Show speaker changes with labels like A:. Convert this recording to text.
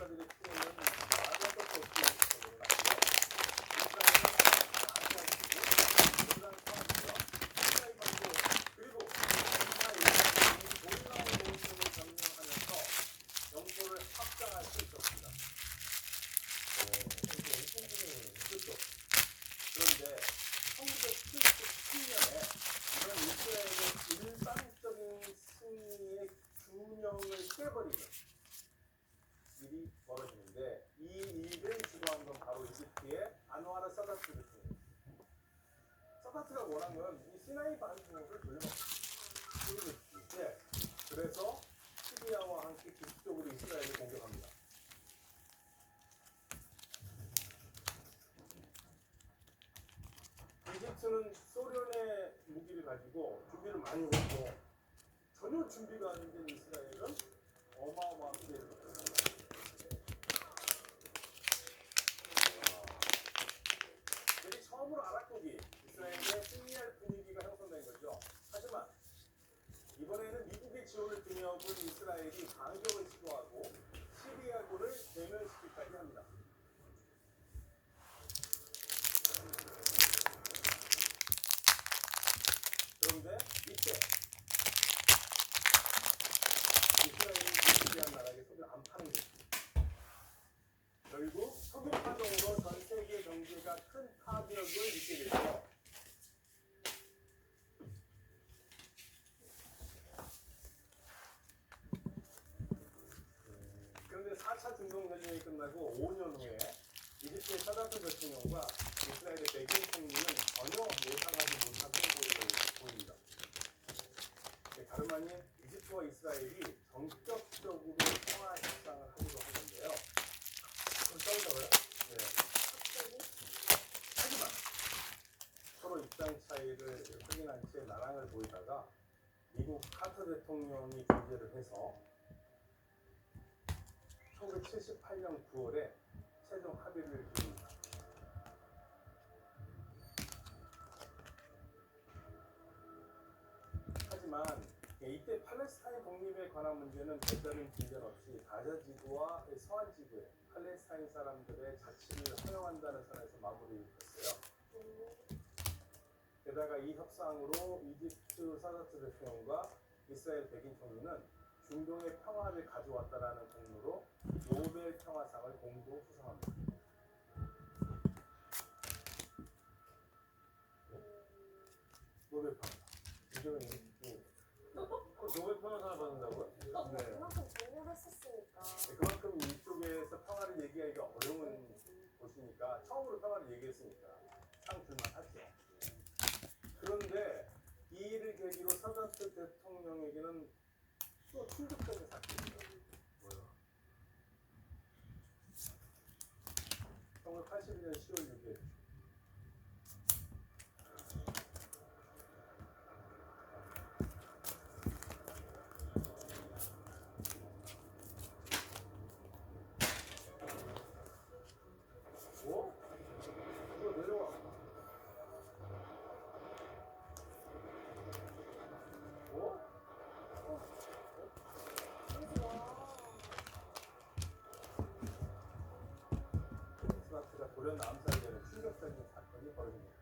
A: Gracias, 원한 건이 시나이 반지를 돌려먹기. 예. 그래서 시리아와 함께 직접적으로 이스라엘을 공격합니다. 이집트는 소련의 무기를 가지고 준비를 많이 했고 전혀 준비가 안 된 이스라엘은 어마어마한 피해를 입었습니다. 여기 처음으로 아랍국이 이스라엘에 승리할 분위기가 형성된 거죠. 하지만 이번에는 미국의 지원을 등에업은 이스라엘이 반격을 시도하고 시리아군을 대면시키기까지 합니다. 그런데 이때 이스라엘이 미국이란 나라에게 손을 안 파는 거죠. 결국 석유 파동으로 전 세계 경제가 큰 타격을 입게 되죠. 그런데 4차 중동전쟁이 끝나고 5년 후에 이집트의 사다트 대통령과 이스라엘의 백인 총리는 전혀 예상하지 못한 행보를 보입니다. 네, 다름 아닌 이집트와 이스라엘이 전격적으로 평화 협상을 하기로 한 건데요. 그럼 싸우자고요? 네. 하지만 서로 입장 차이를 확인한 채 나랑을 보이다가 미국 카터 대통령이 중재를 해서 1978년 9월에 최종 합의를 이룹니다. 하지만 이때 팔레스타인 독립에 관한 문제는 별다른 진전 없이 가자 지구와 서한 지구에 팔레스타인 사람들의 자치를 허용한다는 선에서 마무리됐어요. 게다가 이 협상으로 이집트 사다트 대통령과 이스라엘 백인 총리는 중동의 평화를 가져왔다라는 공로로 노벨 평화상을 공동 수상합니다. 노벨 평화. 이정은 그 노벨 평화상을 받는다고요? 네.
B: 그만큼 공부했었으니까.
A: 네, 그만큼 이쪽에서 평화를 얘기하기 가 어려운 곳이니까 처음으로 평화를 얘기했으니까 상 줄만 하죠. 그런데 이 일을 계기로 사다트 대통령에게는 뭐야? 80년 10월 6일. 고려 남사제로 충격적인 사건이 벌어집니다.